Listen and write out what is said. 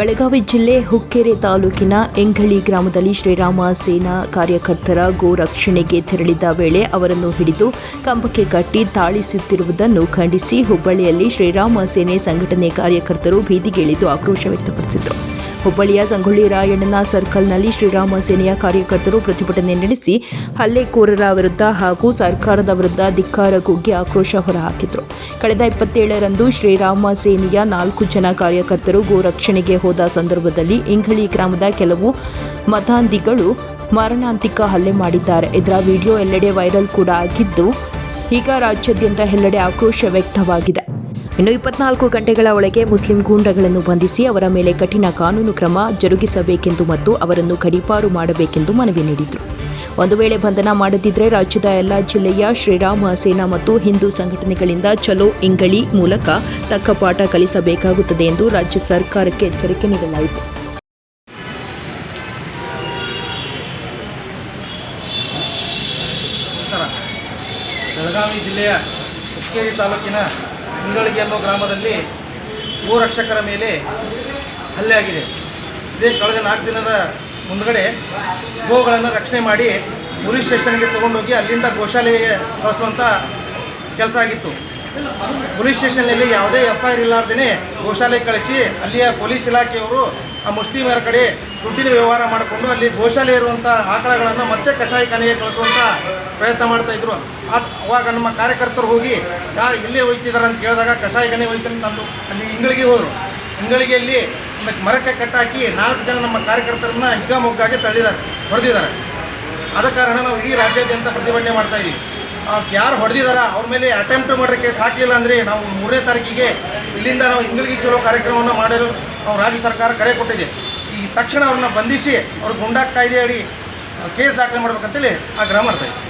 ಬೆಳಗಾವಿ ಜಿಲ್ಲೆ ಹುಕ್ಕೇರಿ ತಾಲೂಕಿನ ಎಂಗಳಿ ಗ್ರಾಮದಲ್ಲಿ ಶ್ರೀರಾಮ ಸೇನಾ ಕಾರ್ಯಕರ್ತರ ಗೋ ರಕ್ಷಣೆಗೆ ತೆರಳಿದ ವೇಳೆ ಅವರನ್ನು ಹಿಡಿದು ಕಂಬಕ್ಕೆ ಕಟ್ಟಿ ತಾಳಿಸುತ್ತಿರುವುದನ್ನು ಖಂಡಿಸಿ ಹುಬ್ಬಳ್ಳಿಯಲ್ಲಿ ಶ್ರೀರಾಮ ಸೇನೆ ಸಂಘಟನೆ ಕಾರ್ಯಕರ್ತರು ಬೀದಿಗಿಳಿದು ಆಕ್ರೋಶ ವ್ಯಕ್ತಪಡಿಸಿದರು. ಹುಬ್ಬಳ್ಳಿಯ ಸಂಗೊಳ್ಳಿ ರಾಯಣ್ಣನ ಸರ್ಕಲ್ನಲ್ಲಿ ಶ್ರೀರಾಮ ಸೇನೆಯ ಕಾರ್ಯಕರ್ತರು ಪ್ರತಿಭಟನೆ ನಡೆಸಿ ಹಲ್ಲೆಕೋರರ ವಿರುದ್ಧ ಹಾಗೂ ಸರ್ಕಾರದ ವಿರುದ್ಧ ಧಿಕ್ಕಾರ ಕೂಗಿ ಆಕ್ರೋಶ ಹೊರಹಾಕಿದರು. ಕಳೆದ ಇಪ್ಪತ್ತೇಳರಂದು ಶ್ರೀರಾಮ ಸೇನೆಯ ನಾಲ್ಕು ಜನ ಕಾರ್ಯಕರ್ತರು ಗೋ ರಕ್ಷಣೆಗೆ ಹೋದ ಸಂದರ್ಭದಲ್ಲಿ ಇಂಘಳಿ ಗ್ರಾಮದ ಕೆಲವು ಮತಾಂಧಿಗಳು ಮಾರಣಾಂತಿಕ ಹಲ್ಲೆ ಮಾಡಿದ್ದಾರೆ. ಇದರ ವಿಡಿಯೋ ಎಲ್ಲೆಡೆ ವೈರಲ್ ಕೂಡ ಆಗಿದ್ದು, ಈಗ ರಾಜ್ಯಾದ್ಯಂತ ಎಲ್ಲೆಡೆ ಆಕ್ರೋಶ ವ್ಯಕ್ತವಾಗಿದೆ. ಇನ್ನು ಇಪ್ಪತ್ನಾಲ್ಕು ಗಂಟೆಗಳ ಒಳಗೆ ಮುಸ್ಲಿಂ ಗೂಂಡಗಳನ್ನು ಬಂಧಿಸಿ ಅವರ ಮೇಲೆ ಕಠಿಣ ಕಾನೂನು ಕ್ರಮ ಜರುಗಿಸಬೇಕೆಂದು ಮತ್ತು ಅವರನ್ನು ಗಡೀಪಾರು ಮಾಡಬೇಕೆಂದು ಮನವಿ ನೀಡಿದರು. ಒಂದು ವೇಳೆ ಬಂಧನ ಮಾಡದಿದ್ದರೆ ರಾಜ್ಯದ ಎಲ್ಲ ಜಿಲ್ಲೆಯ ಶ್ರೀರಾಮ ಸೇನಾ ಮತ್ತು ಹಿಂದೂ ಸಂಘಟನೆಗಳಿಂದ ಚಲೋ ಇಂಗಳಿ ಮೂಲಕ ತಕ್ಕ ಪಾಠ ಕಲಿಸಬೇಕಾಗುತ್ತದೆ ಎಂದು ರಾಜ್ಯ ಸರ್ಕಾರಕ್ಕೆ ಎಚ್ಚರಿಕೆ ನೀಡಲಾಯಿತು. ಬೆಳಗಾವಿ ಜಿಲ್ಲೆಯ ಹುಕ್ಕೇರಿ ತಾಲೂಕಿನ ಇಂಗಳಿಗೆ ಅನ್ನೋ ಗ್ರಾಮದಲ್ಲಿ ಗೋರಕ್ಷಕರ ಮೇಲೆ ಹಲ್ಲೆ ಆಗಿದೆ. ಇದೇ ಕಳೆದ ನಾಲ್ಕು ದಿನದ ಮುಂದಗಡೆ ಗೋಗಳನ್ನು ರಕ್ಷಣೆ ಮಾಡಿ ಪೊಲೀಸ್ ಸ್ಟೇಷನ್ಗೆ ತಗೊಂಡೋಗಿ ಅಲ್ಲಿಂದ ಗೋಶಾಲೆಗೆ ಕಳಿಸುವಂಥ ಕೆಲಸ ಆಗಿತ್ತು. ಪೊಲೀಸ್ ಸ್ಟೇಷನ್ನಲ್ಲಿ ಯಾವುದೇ ಎಫ್ ಐ ಆರ್ ಇಲ್ಲಾರ್ದೇ ಗೋಶಾಲೆಗೆ ಕಳಿಸಿ ಅಲ್ಲಿಯ ಪೊಲೀಸ್ ಇಲಾಖೆಯವರು ಆ ಮುಸ್ಲಿಮರ ಕಡೆ ದುಡ್ಡಿನ ವ್ಯವಹಾರ ಮಾಡಿಕೊಂಡು ಅಲ್ಲಿ ಗೋಶಾಲೆ ಇರುವಂಥ ಆಕಳಗಳನ್ನು ಮತ್ತೆ ಕಷಾಯಖಾನೆಗೆ ಕಳಿಸುವಂಥ ಪ್ರಯತ್ನ ಮಾಡ್ತಾ ಇದ್ರು. ಅವಾಗ ನಮ್ಮ ಕಾರ್ಯಕರ್ತರು ಹೋಗಿ, ಯಾ, ಇಲ್ಲೇ ಒಯ್ತಿದ್ದಾರೆ ಅಂತ ಕೇಳಿದಾಗ ಕಷಾಯಖಾನೆ ಹೋಯ್ತ ಅಂತಂದು ಅಲ್ಲಿ ಇಂಗಳಿಗೆ ಹೋದರು. ಇಂಗಳಿಗೆಯಲ್ಲಿ ಮರಕ್ಕೆ ಕಟ್ಟಾಕಿ ನಾಲ್ಕು ಜನ ನಮ್ಮ ಕಾರ್ಯಕರ್ತರನ್ನ ಹಿಗ್ಗಾಮುಗ್ಗಾಗಿ ತಳ್ಳಿದ್ದಾರೆ ಹೊಡೆದಿದ್ದಾರೆ. ಆದ ಕಾರಣ ನಾವು ಇಡೀ ರಾಜ್ಯಾದ್ಯಂತ ಪ್ರತಿಭಟನೆ ಮಾಡ್ತಾ ಇದ್ದೀವಿ ಯಾರು ಹೊಡೆದಿದಾರ? ಅವ್ರ ಮೇಲೆ ಅಟೆಂಪ್ಟ್ ಮಾಡೋಕ್ಕೆ ಸಾಕಿಲ್ಲ ಅಂದರೆ ನಾವು ಮೂರನೇ ತಾರೀಕಿಗೆ ಇಲ್ಲಿಂದ ನಾವು ಇಂಗ್ಲಿಗೆ ಚಲೋ ಕಾರ್ಯಕ್ರಮವನ್ನು ಮಾಡಲು ನಾವು ರಾಜ್ಯ ಸರ್ಕಾರ ಕರೆ ಕೊಟ್ಟಿದೆ. ಈ ತಕ್ಷಣ ಅವ್ರನ್ನ ಬಂಧಿಸಿ ಅವ್ರ ಗುಂಡಾ ಕಾಯ್ದೆ ಅಡಿ ಕೇಸ್ ದಾಖಲೆ ಮಾಡ್ಬೇಕಂತೇಳಿ ಆಗ್ರಹ ಮಾಡ್ತಾ ಇದ್ದೀವಿ